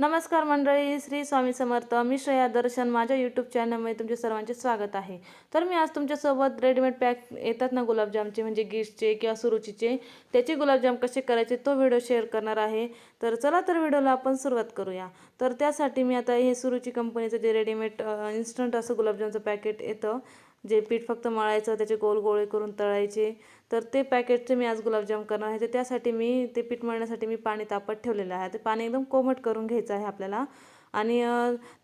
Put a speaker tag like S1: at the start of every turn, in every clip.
S1: नमस्कार मंडळी श्री स्वामी समर्थ. मी श्रेया दर्शन. माझ्या यूट्यूब चॅनलमध्ये तुमचे सर्वांचे स्वागत आहे. तर मी आज तुमच्यासोबत रेडीमेड पॅक येतात ना गुलाबजामचे म्हणजे गिफ्टचे किंवा सुरुचीचे त्याचे गुलाबजाम कसे करायचे तो व्हिडिओ शेअर करणार आहे. तर चला तर व्हिडिओला आपण सुरुवात करूया. तर त्यासाठी मी आता हे सुरुची कंपनीचं जे रेडीमेड इन्स्टंट असं गुलाबजामचं पॅकेट येतं जे पीठ फक्त मळायचं त्याचे गोल गोळे करून तळायचे तर ते पॅकेटचे मी आज गुलाबजाम करणार आहे. तर त्यासाठी मी ते पीठ मळण्यासाठी मी पाणी तापत ठेवलेलं आहे. ते पाणी एकदम कोमट करून घ्यायचं आहे आपल्याला. आणि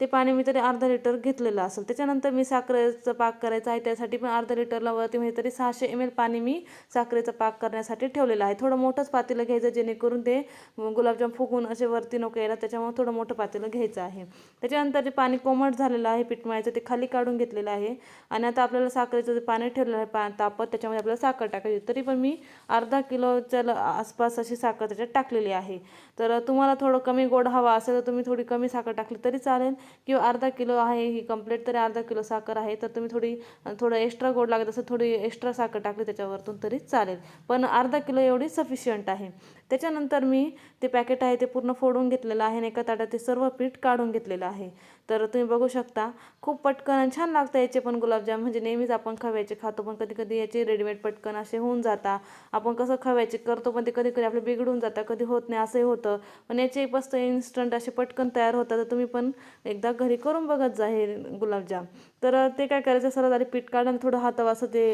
S1: ते पाणी मी तरी अर्धा लिटर घेतलेलं असेल. त्याच्यानंतर मी साखरेचं पाक करायचं आहे त्यासाठी पण अर्धा लिटरला वरती म्हणजे तरी सहाशे एम एल पाणी मी साखरेचं पाक करण्यासाठी ठेवलेलं आहे. थोडं मोठंच पातेलं घ्यायचं जेणेकरून ते गुलाबजाम फुगून असे वरती नको यायला त्याच्यामुळे थोडं मोठं पातेलं घ्यायचं आहे. त्याच्यानंतर जे पाणी कोमट झालेलं आहे पीठ मळायचं ते खाली काढून घेतलेलं आहे. आणि आता आपल्याला साखरेचं जे पाणी ठेवलेलं आहे पा तापत त्याच्यामध्ये आपल्याला साखर टाकायची. तरी पण मी अर्धा किलोच्या ल- आसपास अशी साखर त्याच्यात टाकलेली आहे. तर तुम्हाला थोडं कमी गोड हवा असेल तर तुम्ही थोडी कमी साखर टाकली तरी चालेल. किंवा अर्धा किलो आहे ही कंप्लीट तरी अर्धा किलो साखर आहे तर तुम्ही थोडी थोडं एक्स्ट्रा गोड लागत असेल थोडी एक्स्ट्रा साखर टाकली त्याच्यावरतून तरी चालेल. पण अर्धा किलो एवढी सफिशियंट आहे. त्याच्यानंतर मी ते पॅकेट आहे ते पूर्ण फोडून घेतलेलं आहे आणि एका ताटात ते सर्व पीठ काढून घेतलेलं आहे. तर तुम्ही बघू शकता खूप पटकन आणि छान लागतं याचे पण गुलाबजाम. म्हणजे नेहमीच आपण खव्याचे खातो पण कधी कधी याचे रेडीमेड पटकन असे होऊन जाता. आपण कसं खव्याचे करतो पण ते कधी कधी आपले बिघडून जातात कधी होत नाही असंही होतं. पण याचे मस्त इन्स्टंट असे पटकन तयार होतात तर तुम्ही पण एकदा घरी करून बघत जा हे गुलाबजाम. तर ते काय करायचं सरळ आधी पीठ काढून थोडं हातावर असं ते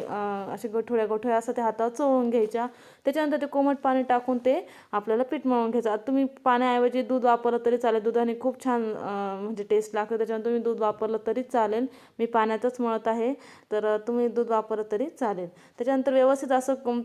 S1: असे गोठोळ्या गोठोळ्या असं ते हातावर चोळून घ्यायच्या. त्याच्यानंतर ते कोमट पाणी टाकून ते आपल्याला पीठ मळून घ्यायचं. आता तुम्ही पाण्याऐवजी दूध वापरलं तरी चालेल. दुधाने खूप छान म्हणजे टेस्ट लागतं. त्याच्यानंतर तुम्ही दूध वापरलं तरी चालेल. मी पाण्यातच मळत आहे. तर तुम्ही दूध वापरलं तरी चालेल. त्याच्यानंतर व्यवस्थित असं कम-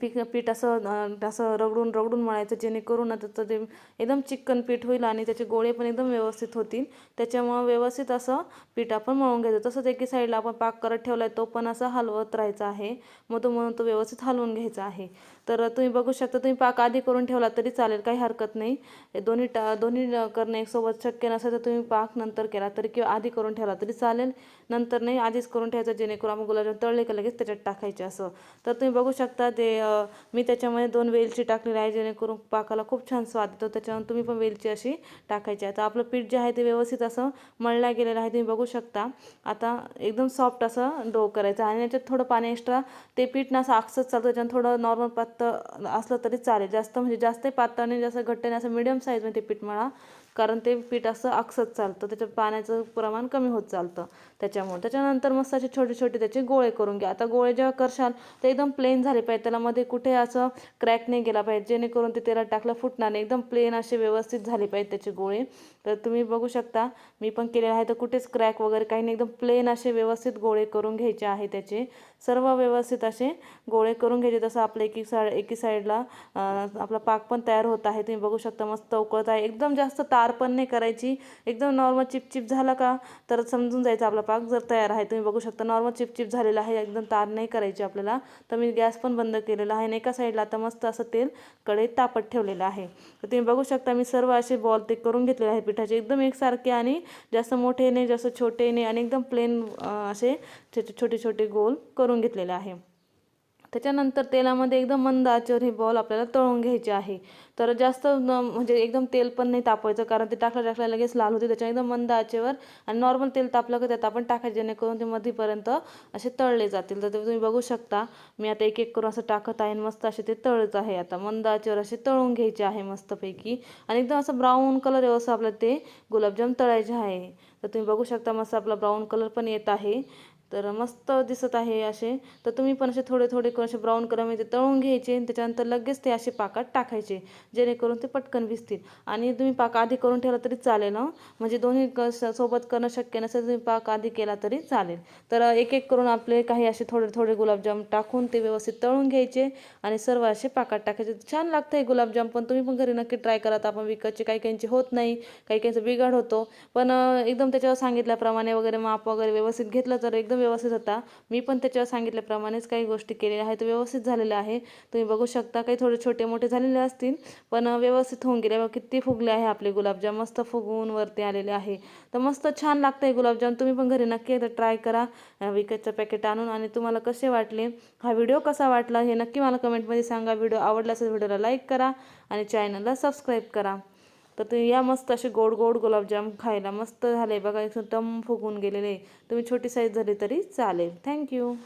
S1: पीठ पीठ असं असं रगडून रगडून मळायचं. जेणेकरून त्याचं ते एकदम चिकन पीठ होईल आणि त्याचे गोळे पण एकदम व्यवस्थित होतील. त्याच्यामुळं व्यवस्थित असं पीठ आपण मळून घ्यायचं. तसंच एकी साईडला आपण पाक करत ठेवला आहे तो पण असा हलवत राहायचा आहे. मग तो म्हणून तो व्यवस्थित हलवून घ्यायचा आहे. तर तुम्ही बघू शकता तुम्ही पाक आधी करून ठेवला तरी चालेल काही हरकत नाही. हे दोन्ही टा दोन्ही करणं एकसोबत शक्य नसेल तर तुम्ही पाक नंतर केला तरी किंवा आधी करून ठेवला तरी चालेल. नंतर नाही आधीच करून ठेवायचं जेणेकरून आपण गुलाबजाम तळले की लगेच त्याच्यात टाकायचे असं. तर तुम्ही बघू शकता ते मी त्याच्यामध्ये दोन वेलची टाकलेली आहे जेणेकरून पाकाला खूप छान स्वाद येतो. त्याच्यावर तुम्ही पण वेलची अशी टाकायची आहे. तर आपलं पीठ जे आहे ते व्यवस्थित असं मळल्या गेलेलं आहे तुम्ही बघू शकता. आता एकदम सॉफ्ट असं डो करायचं आणि याच्यात थोडं पाणी एक्स्ट्रा ते पीठ ना असं आक्सच चालतं त्याच्यानं थोडं नॉर्मल पात असलं तरी चालेल. जास्त म्हणजे जास्त पातळ नाही जास्त घट्ट नाही असं मिडियम साईजमध्ये ते पीठ मळा कारण ते पीठ असं आकसत चालतं. त्याच्यात पाण्याचं प्रमाण कमी होत चालतं. त्याच्यामुळे. त्याच्यानंतर मस्त असे छोटे छोटे त्याचे गोळे करून घ्या. आता गोळे जेव्हा करशाल ते एकदम प्लेन झाले पाहिजे. त्याला मध्ये कुठे असं क्रॅक नाही गेला पाहिजे. जेणेकरून ते तेला टाकलं फुटणार नाही. एकदम प्लेन असे व्यवस्थित झाले पाहिजे त्याचे गोळे. तर तुम्ही बघू शकता मी पण केलेलं आहे. तर कुठेच क्रॅक वगैरे काही नाही. एकदम प्लेन असे व्यवस्थित गोळे करून घ्यायचे आहे त्याचे. सर्व व्यवस्थित असे गोळे करून घ्यायचे. तसं आपलं एकी साईड एकी साईडला आपला पाक पण तयार होत आहे. तुम्ही बघू शकता मस्त उकळत आहे. एकदम जास्त तार पण नाही करायची. एकदम नॉर्मल चिपचिप झाला का तर समजून जायचं आपला पाक जर तयार आहे. तुम्ही बघू शकता नॉर्मल चिपचिप झालेला आहे. एकदम तार नाही करायची आपल्याला. तर मी गॅस पण बंद केलेला आहे. आणि एका साईडला आता मस्त असं तेल कढईत तापत ठेवलेलं आहे. तर तुम्ही बघू शकता मी सर्व असे बॉल ते करून घेतलेले आहे पिठाचे. एकदम एकसारखे आणि जास्त मोठे नाही जास्त छोटे नाही आणि एकदम प्लेन असे छोटे छोटे छोटे गोल करून घेतलेलं आहे. त्याच्यानंतर तेलामध्ये एकदम मंद आचेवर हे बॉल आपल्याला तळून घ्यायचे आहे. तर जास्त म्हणजे एकदम तेल पण नाही तापवायचं कारण ते टाकल्या टाकल्या लगेच लाल होते. त्याच्या एकदम मंद आचेवर आणि नॉर्मल तेल तापलं की त्यात आपण टाकायचे जेणेकरून ते मध्यपर्यंत असे तळले जातील. तर ते तुम्ही बघू शकता. मी आता एक एक करून असं टाकत आहे मस्त असे ते तळत आहे. आता मंद आचेवर असे तळून घ्यायचे आहे मस्तपैकी. आणि एकदम असं ब्राऊन कलर आहे असं आपलं ते गुलाबजाम तळायचे आहे. तर तुम्ही बघू शकता मस्त आपला ब्राऊन कलर पण येत आहे. तर मस्त दिसत आहे असे. तर तुम्ही पण असे थोडे थोडे करून असे ब्राऊन कलरमध्ये तळून घ्यायचे आणि त्याच्यानंतर लगेच ते असे पाकात टाकायचे जेणेकरून ते पटकन भिजतील आणि तुम्ही पाक आधी करून ठेवला तरी चालेल हं. म्हणजे दोन्ही सोबत करणं शक्य नसेल तुम्ही पाक आधी केला तरी चालेल. तर एक एक करून आपले काही असे थोडे थोडे गुलाबजाम टाकून ते व्यवस्थित तळून घ्यायचे आणि सर्व असे पाकात टाकायचे. छान लागतं हे गुलाबजाम पण तुम्ही पण घरी नक्की ट्राय करा. आपण विकतचे काही काहींचे होत नाही काही काहींचं बिघाड होतो. पण एकदम त्याच्यावर सांगितल्याप्रमाणे वगैरे माप वगैरे व्यवस्थित घेतलं तर एकदम व्यवस्थित होता. मी पण त्याच्यावर सांगितल्याप्रमाणेच काही गोष्टी केलेल्या आहेत. व्यवस्थित झालेल्या आहे. तुम्ही बघू शकता काही थोडे छोटे मोठे झालेले असतील पण व्यवस्थित होऊन गेले. बघा किती फुगले आहे आपले गुलाबजाम. मस्त फुगवून वरती आलेले आहे. तर मस्त छान लागतं आहे गुलाबजाम. तुम्ही पण घरी नक्की एकदा ट्राय करा. विकतचं पॅकेट आणून आणि तुम्हाला कसे वाटले? हा व्हिडिओ कसा वाटला? हे नक्की मला कमेंटमध्ये सांगा. व्हिडिओ आवडला असेल व्हिडिओला लाईक करा आणि चॅनलला सबस्क्राईब करा. तर ते या मस्त असे गोड गोड गुलाबजाम खायला मस्त झाले. बघा एकदम फुगून गेलेले. तुम्ही छोटी साईज झाली तरी चालेल. थँक्यू